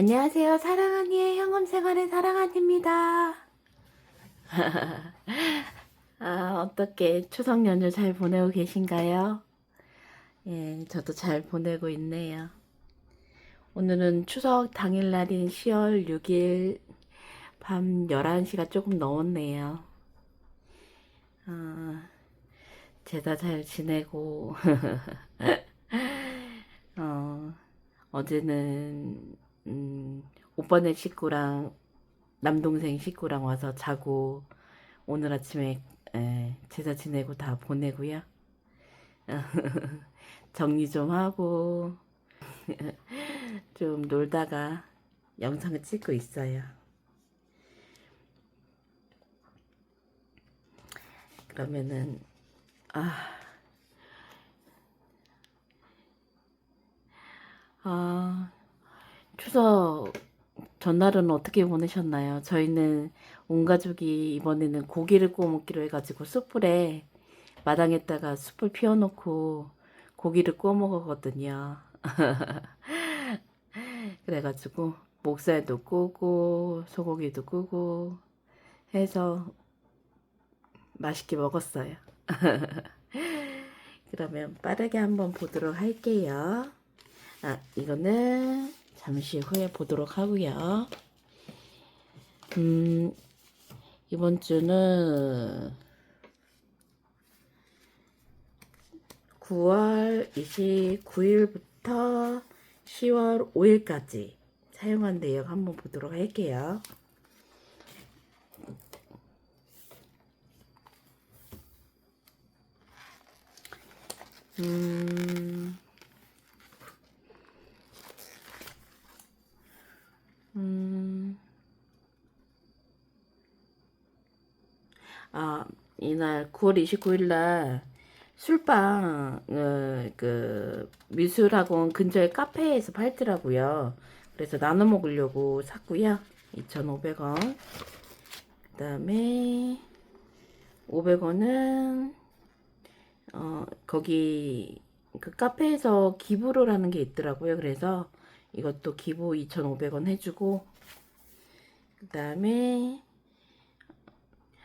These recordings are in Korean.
안녕하세요. 사랑하니의 현금생활의 사랑하니입니다. 아, 어떻게 추석 연휴 잘 보내고 계신가요? 예, 저도 잘 보내고 있네요. 오늘은 추석 당일날인 10월 6일 밤 11시가 조금 넘었네요. 아, 제사 잘 지내고, 어, 어제는, 음, 오빠네 식구랑 남동생 식구랑 와서 자고, 오늘 아침에, 에, 제사 지내고 다 보내고요. 정리 좀 하고, 좀 놀다가 영상을 찍고 있어요. 그러면은, 아, 아, 추석 전날은 어떻게 보내셨나요? 저희는 온 가족이 이번에는 고기를 구워 먹기로 해가지고 숯불에 마당에다가 숯불 피워놓고 고기를 구워 먹었거든요. 그래가지고 목살도 구우고 소고기도 구우고 해서 맛있게 먹었어요. 그러면 빠르게 한번 보도록 할게요. 아, 이거는 잠시 후에 보도록 하고요. 음, 이번 주는 9월 29일부터 10월 5일까지 사용한 내역 한번 보도록 할게요. 음, 음, 아, 이날 9월 29일 날 술빵 어, 그 미술학원 근처에 카페에서 팔더라고요. 그래서 나눠 먹으려고 샀고요. 2,500원. 그다음에 500원은 어, 거기 그 카페에서 기부를 하는 게 있더라고요. 그래서 이것도 기부 2,500원 해주고 그 다음에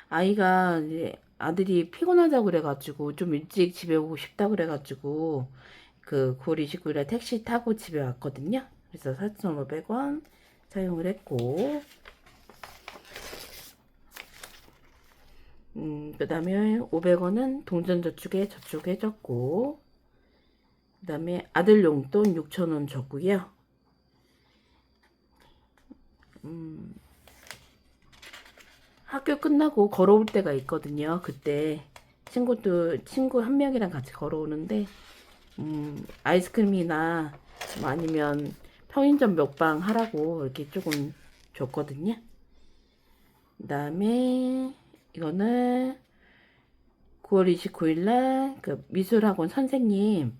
아이가 이제 아들이 피곤하다고 그래가지고 좀 일찍 집에 오고 싶다 그래가지고 그 9월 29일에 택시 타고 집에 왔거든요. 그래서 4,500원 사용을 했고 음, 그 다음에 500원은 동전저축에 저축해줬고 그 다음에 아들 용돈 6,000원 줬고요. 음, 학교 끝나고 걸어올 때가 있거든요. 그때 친구도 친구 한 명이랑 같이 걸어오는데 음, 아이스크림이나 뭐 아니면 편의점 몇 방 하라고 이렇게 조금 줬거든요. 그다음에 이거는 9월 29일 날 그 미술학원 선생님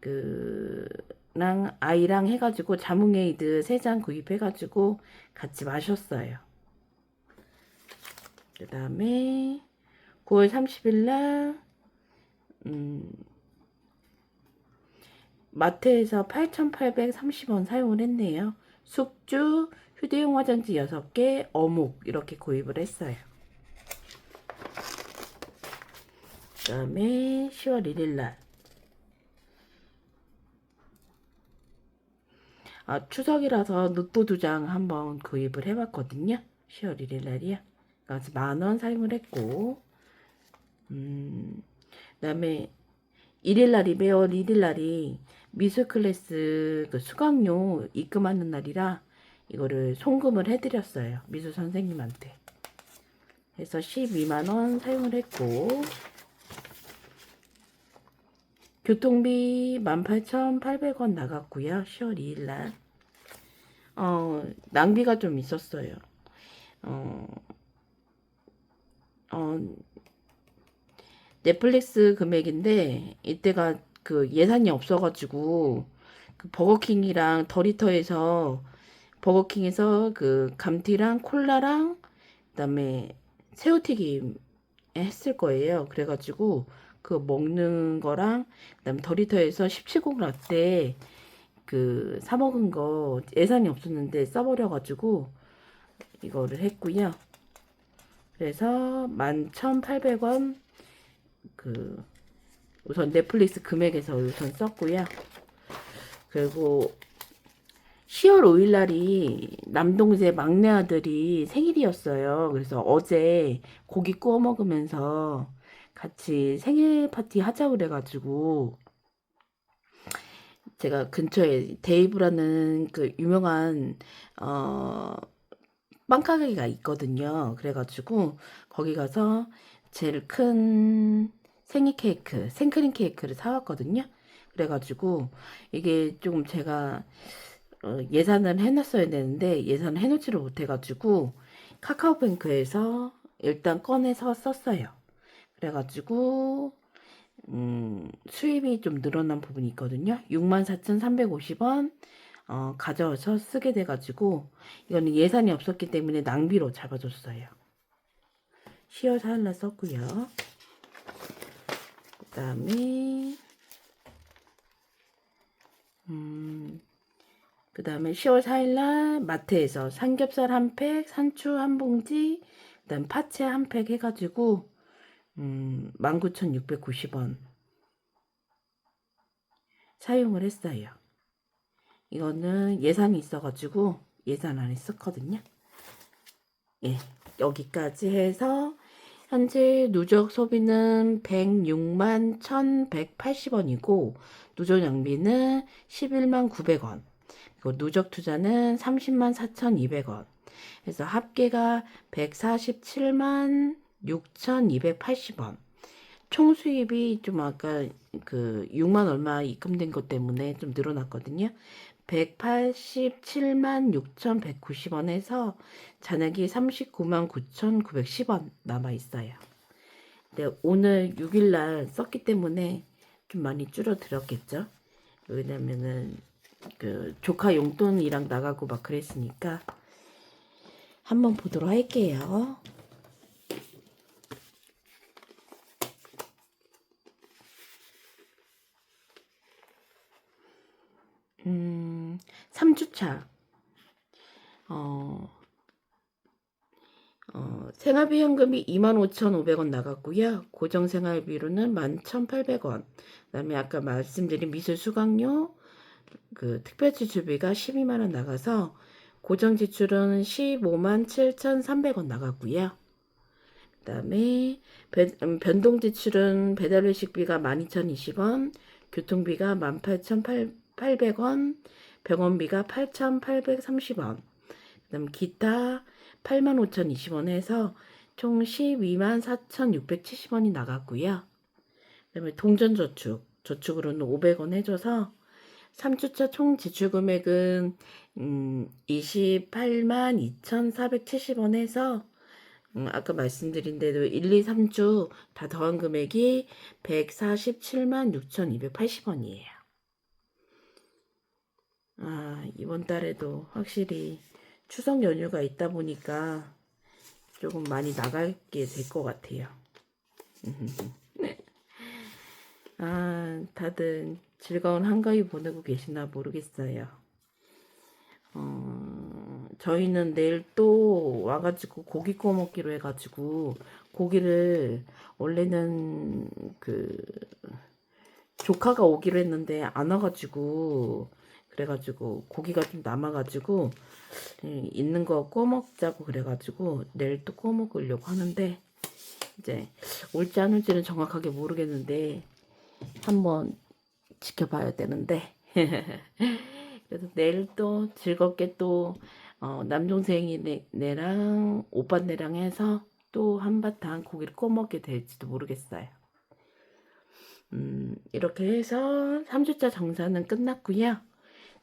그 랑 아이랑 해가지고 자몽에이드 세잔 구입해가지고 같이 마셨어요. 그 다음에 9월 30일 날, 음, 마트에서 8,830원 사용을 했네요. 숙주, 휴대용 화장지 6개, 어묵 이렇게 구입을 했어요. 그 다음에 10월 1일 날, 아, 추석이라서 노트 두장 한번 구입을 해봤거든요. 10월 1일 날이요. 그래서 만 원 사용을 했고, 음, 그 다음에 1일 날이, 매월 1일 날이 미술 클래스 그 수강료 입금하는 날이라 이거를 송금을 해드렸어요. 미술 선생님한테. 그래서 12만원 사용을 했고, 교통비 18,800원 나갔고요. 10월 2일 날. 어, 낭비가 좀 있었어요. 어, 어, 넷플릭스 금액인데 이때가 그 예산이 없어가지고 그 버거킹이랑 더리터에서 버거킹에서 그 감튀랑 콜라랑 그 다음에 새우튀김 했을 거예요. 그래가지고 그 먹는 거랑 그다음에 더리터에서 17공 라떼 그 사먹은 거 예산이 없었는데 써버려가지고 이거를 했고요. 그래서 11,800원 그 우선 넷플릭스 금액에서 우선 썼고요. 그리고 10월 5일 날이 남동생 막내 아들이 생일이었어요. 그래서 어제 고기 구워 먹으면서 같이 생일 파티 하자고 그래가지고 제가 근처에 데이브라는 그 유명한 어 빵가게가 있거든요. 그래가지고 거기 가서 제일 큰 생일 케이크, 생크림 케이크를 사왔거든요. 그래가지고 이게 좀 제가 어, 예산을 해놨어야 되는데 예산을 해놓지를 못해가지고 카카오뱅크에서 일단 꺼내서 썼어요. 그래가지고 음, 수입이 좀 늘어난 부분이 있거든요. 64,350원 어, 가져와서 쓰게 돼가지고 이거는 예산이 없었기 때문에 낭비로 잡아줬어요. 10월 4일날 썼고요. 그 다음에 음, 그 다음에 10월 4일날 마트에서 삼겹살 한 팩, 산추 한 봉지, 그 다음 파채 한 팩 해가지고 음, 19,690원 사용을 했어요. 이거는 예산이 있어가지고 예산 안에 썼거든요. 예, 여기까지 해서 현재 누적 소비는 106만 1,180원이고 누적 낭비는 11만 900원. 그리고 누적 투자는 30만 4,200원. 그래서 합계가 147만 6,280원. 총 수입이 좀 아까 그 6만 얼마 입금된 것 때문에 좀 늘어났거든요. 187만 6,190원에서 잔액이 39만 9,910원 남아 있어요. 근데 오늘 6일 날 썼기 때문에 좀 많이 줄어들었겠죠. 왜냐면은 그 조카 용돈이랑 나가고 막 그랬으니까 한번 보도록 할게요. 음, 3주차. 어, 어, 생활비 현금이 25,500원 나갔고요. 고정생활비로는 11,800원. 그다음에 아까 말씀드린 미술 수강료 그 특별 지출비가 12만 원 나가서 고정 지출은 15만 7,300원 나갔고요. 그다음에 배- 음, 변동 지출은 배달 외식비가 12,020원, 교통비가 18,800원, 병원비가 8,830원. 그다음 기타 85,020원 해서 총 12만 4,670원이 나갔고요. 그다음에 동전 저축 저축으로는 500원 해줘서 3주차 총 지출 금액은 음, 28만 2,470원 해서 음, 아까 말씀드린 대로 1, 2, 3주 다 더한 금액이 147만 6,280원이에요. 아, 이번 달에도 확실히 추석 연휴가 있다 보니까 조금 많이 나가게 될 것 같아요. 아, 다들 즐거운 한가위 보내고 계시나 모르겠어요. 어, 저희는 내일 또 와가지고 고기 구워 먹기로 해가지고 고기를 원래는 그 조카가 오기로 했는데 안 와가지고 그래가지고 고기가 좀 남아가지고 예, 있는 거 구워 먹자고 그래가지고 내일 또 구워 먹으려고 하는데 이제 올지 안 올지는 정확하게 모르겠는데 한번 지켜봐야 되는데 그래서 내일 또 즐겁게 또 어, 남동생이 내, 내랑 오빠네랑 해서 또 한바탕 고기를 구워 먹게 될지도 모르겠어요. 음, 이렇게 해서 3주차 정산은 끝났고요.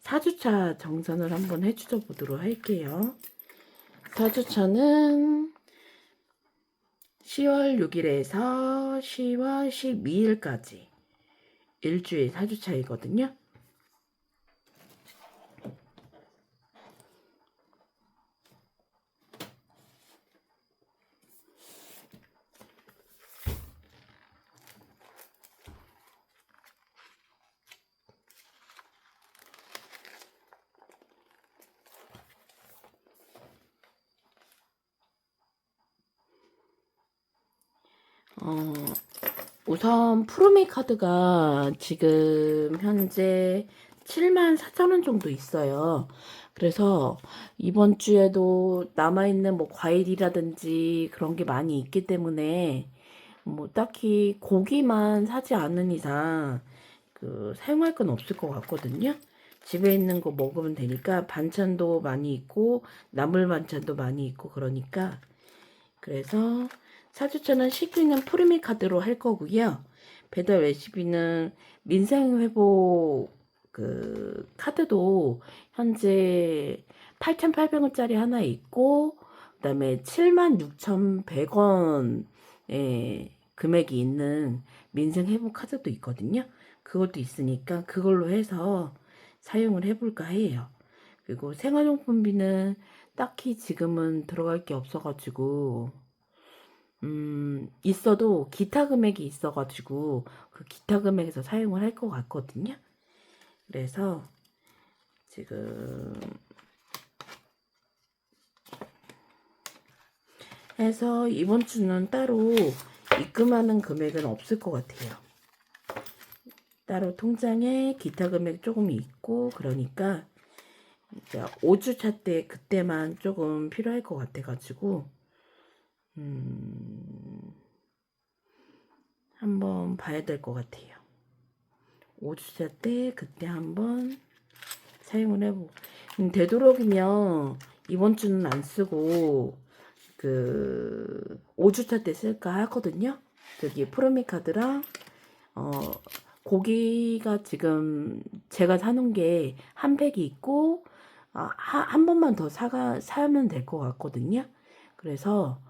4주차 정산을 한번 해주어 보도록 할게요. 4주차는 10월 6일에서 10월 12일까지 일주일 4주차이거든요. 어, 우선 푸르미 카드가 지금 현재 7만 4천 원 정도 있어요. 그래서 이번 주에도 남아있는 뭐 과일이라든지 그런 게 많이 있기 때문에 뭐 딱히 고기만 사지 않는 이상 그 사용할 건 없을 것 같거든요. 집에 있는 거 먹으면 되니까 반찬도 많이 있고 나물 반찬도 많이 있고 그러니까 그래서 사주차는 식비는 푸르미 카드로 할 거고요. 배달 레시피는 민생 회복 그 카드도 현재 8,800원짜리 하나 있고 그다음에 76,100원의 금액이 있는 민생 회복 카드도 있거든요. 그것도 있으니까 그걸로 해서 사용을 해볼까 해요. 그리고 생활용품비는 딱히 지금은 들어갈 게 없어가지고 음, 있어도 기타 금액이 있어가지고 그 기타 금액에서 사용을 할 것 같거든요. 그래서 지금 해서 이번 주는 따로 입금하는 금액은 없을 것 같아요. 따로 통장에 기타 금액 조금 있고 그러니까 이제 5주차 때 그때만 조금 필요할 것 같아가지고 음, 한번 봐야 될 것 같아요. 5주차 때 그때 한번 사용을 해보고 음, 되도록이면 이번 주는 안 쓰고 그 5주차 때 쓸까 하거든요. 저기 프로미 카드랑 어 고기가 지금 제가 사놓은 게 한 팩이 있고 아, 하- 한 번만 더 사가 사면 될 것 같거든요. 그래서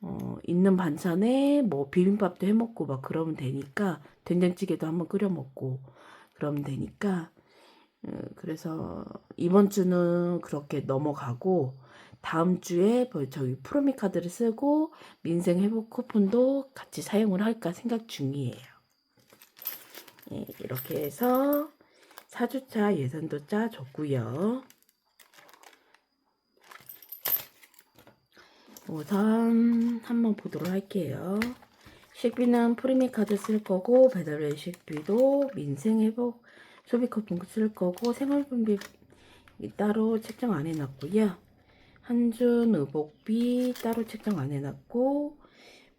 어, 있는 반찬에 뭐 비빔밥도 해 먹고 막 그러면 되니까 된장찌개도 한번 끓여 먹고 그러면 되니까 어, 그래서 이번 주는 그렇게 넘어가고 다음 주에 뭐 저기 프로미 카드를 쓰고 민생 회복 쿠폰도 같이 사용을 할까 생각 중이에요. 예, 이렇게 해서 4주차 예산도 짜줬고요. 우선 한번 보도록 할게요. 식비는 프리미 카드 쓸 거고 배달 외식비도 민생 회복 소비 쿠폰 쓸 거고 생활분비 따로 책정 안 해놨고요. 한준 의복비 따로 책정 안 해놨고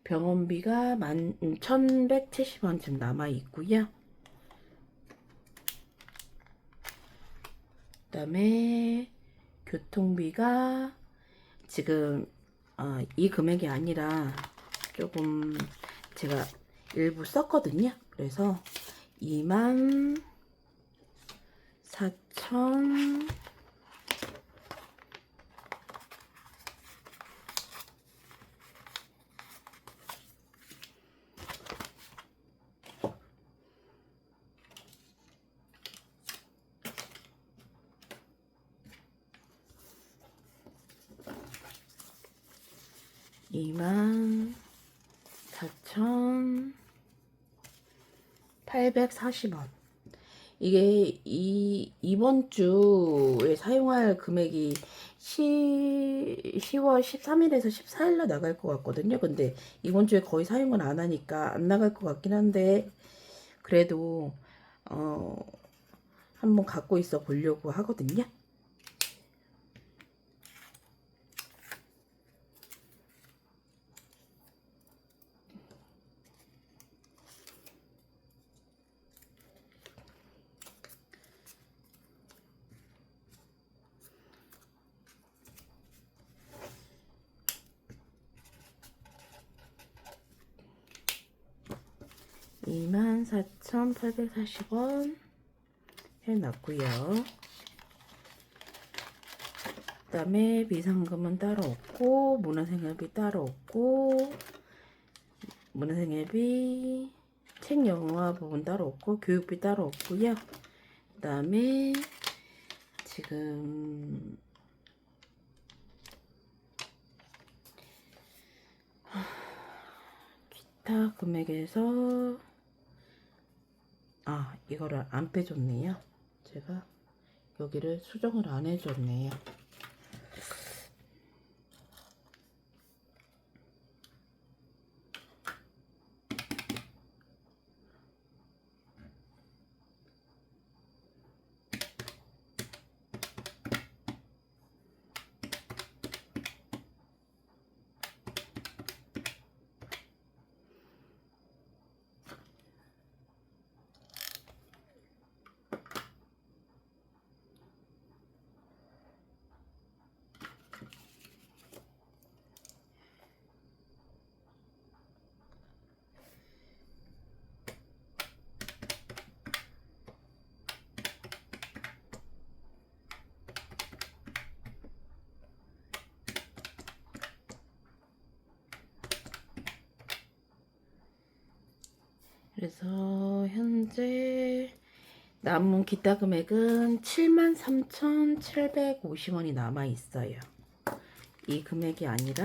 병원비가 만 1,170원 쯤 남아 있고요. 그다음에 교통비가 지금 어, 이 금액이 아니라 조금 제가 일부 썼거든요. 그래서 2만 4천 이만 4천 840원. 이게 이 이번 주에 사용할 금액이 10, 10월 13일에서 14일로 나갈 것 같거든요. 근데 이번 주에 거의 사용을 안 하니까 안 나갈 것 같긴 한데 그래도 어 한번 갖고 있어 보려고 하거든요. 이만 4,840원 해놨고요. 그 다음에 비상금은 따로 없고 문화생활비 따로 없고 문화생활비 책 영화 부분 따로 없고 교육비 따로 없고요. 그 다음에 지금 기타 금액에서 아 이거를 안 빼줬네요. 제가 여기를 수정을 안 해줬네요. 그래서 현재 남은 기타 금액은 73,750원이 남아 있어요. 이 금액이 아니라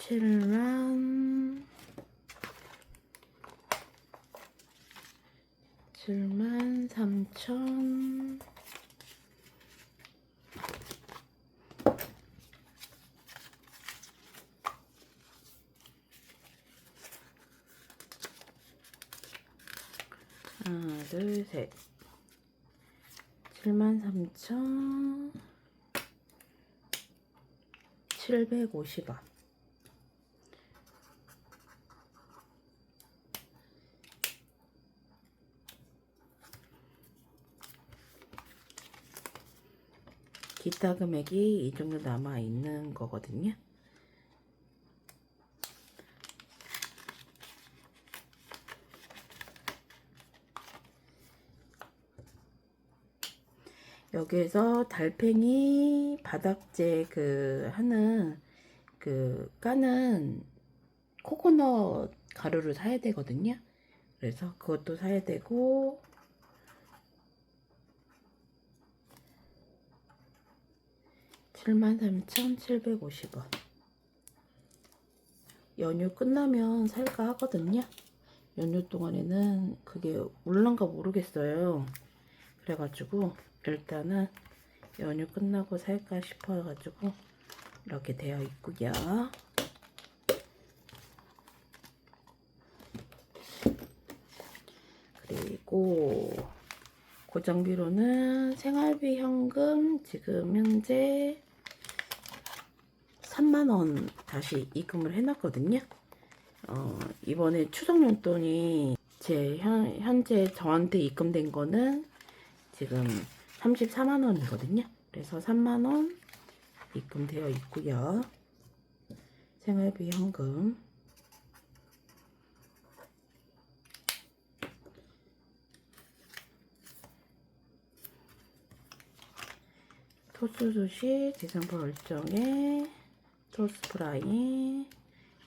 칠만 칠만 삼천. 하나 둘셋. 칠만 삼천. 칠백오십 원 기타 금액이 이 정도 남아 있는 거거든요. 여기에서 달팽이 바닥재 그 하는 그 까는 코코넛 가루를 사야 되거든요. 그래서 그것도 사야 되고 칠만 삼천칠백오십 원 연휴 끝나면 살까 하거든요. 연휴 동안에는 그게 올란가 모르겠어요. 그래가지고 일단은 연휴 끝나고 살까 싶어 가지고 이렇게 되어 있고요. 그리고 고정비로는 생활비 현금 지금 현재 3만원 다시 입금을 해놨거든요. 어, 이번에 추석 용돈이 제 현, 현재 저한테 입금된 거는 지금 34만 원이거든요. 그래서 3만 원 입금되어 있고요. 생활비 현금 토스 수시 지상파 얼정에 토스 프라이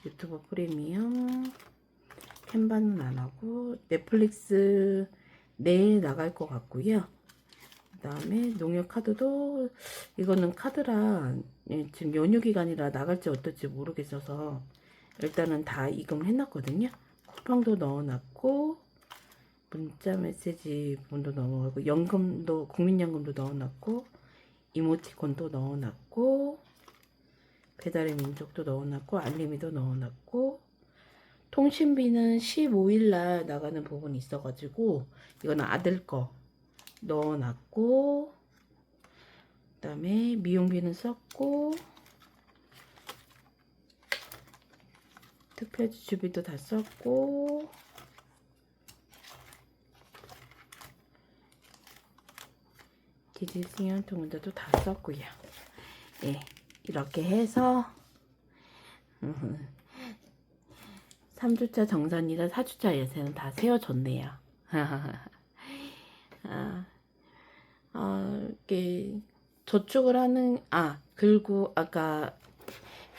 유튜브 프리미엄 캔반은 안 하고 넷플릭스 내일 나갈 것 같고요. 그 다음에 농협 카드도 이거는 카드라 예, 지금 연휴 기간이라 나갈지 어떨지 모르겠어서 일단은 다 입금을 해놨거든요. 쿠팡도 넣어놨고 문자 메시지 부분도 넣어놨고 연금도 국민연금도 넣어놨고 이모티콘도 넣어놨고 배달의 민족도 넣어놨고 알림이도 넣어놨고 통신비는 15일날 나가는 부분이 있어가지고 이거는 아들 거 넣어놨고 그 다음에 미용비는 썼고 특별지주비도 다 썼고 디디스연 통문자도 다 썼고요. 예 이렇게 해서 3주차 정산이라 4주차 예세는 다 세워졌네요. 아, 아, 저축을 하는, 아, 그리고 아까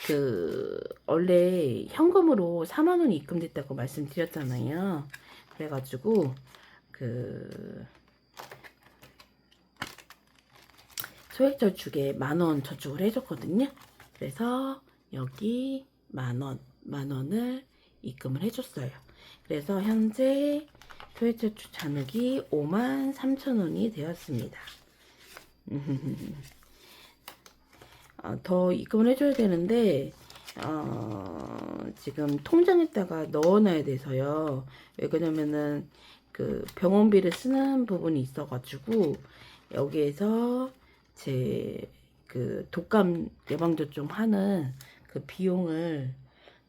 그, 원래 현금으로 4만 원이 입금됐다고 말씀드렸잖아요. 그래가지고, 그, 소액저축에 만원 저축을 해줬거든요. 그래서 여기 만원, 만원을 입금을 해줬어요. 그래서 현재 소액저축 잔액이 5만 3천 원이 되었습니다. 어, 더 입금을 해줘야 되는데 어, 지금 통장에다가 넣어놔야 돼서요. 왜 그러냐면은 그 병원비를 쓰는 부분이 있어가지고 여기에서 제 그 독감 예방접종 하는 그 비용을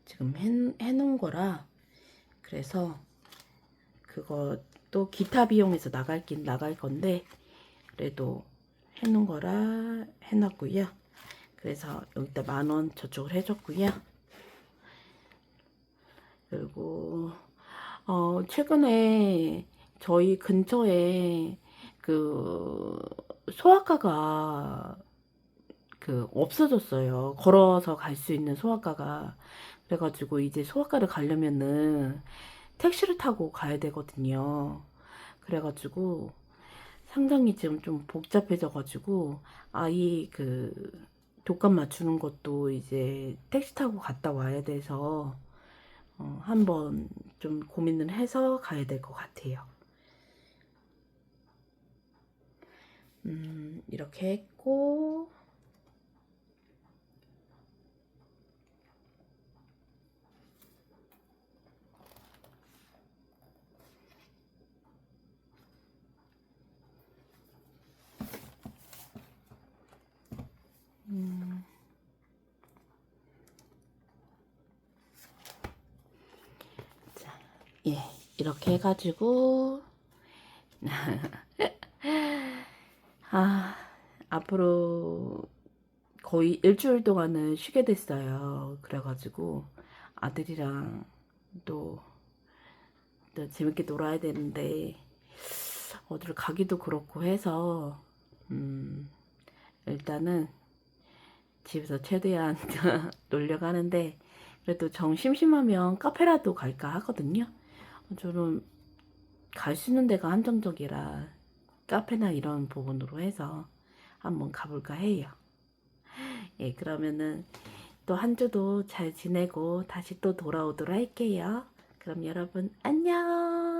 지금 해, 해놓은 거라 그래서 그것도 기타 비용에서 나갈 긴 나갈 건데 그래도 해놓은 거라 해놨고요. 그래서 여기다 만 원 저축을 해줬고요. 그리고 어 최근에 저희 근처에 그 소아과가 그 없어졌어요. 걸어서 갈 수 있는 소아과가. 그래가지고 이제 소아과를 가려면은 택시를 타고 가야 되거든요. 그래가지고 상당히 지금 좀 복잡해져가지고 아이 그 독감 맞추는 것도 이제 택시 타고 갔다 와야 돼서 어, 한번 좀 고민을 해서 가야 될 것 같아요. 음, 이렇게 했고, 음, 자, 예, 이렇게 해가지고, 아, 앞으로 거의 일주일 동안은 쉬게 됐어요. 그래가지고 아들이랑 또, 또 재밌게 놀아야 되는데 어디를 가기도 그렇고 해서 음, 일단은 집에서 최대한 놀려고 하는데 그래도 정 심심하면 카페라도 갈까 하거든요. 저는 갈 수 있는 데가 한정적이라 카페나 이런 부분으로 해서 한번 가볼까 해요. 예, 그러면은 또 한 주도 잘 지내고 다시 또 돌아오도록 할게요. 그럼 여러분 안녕!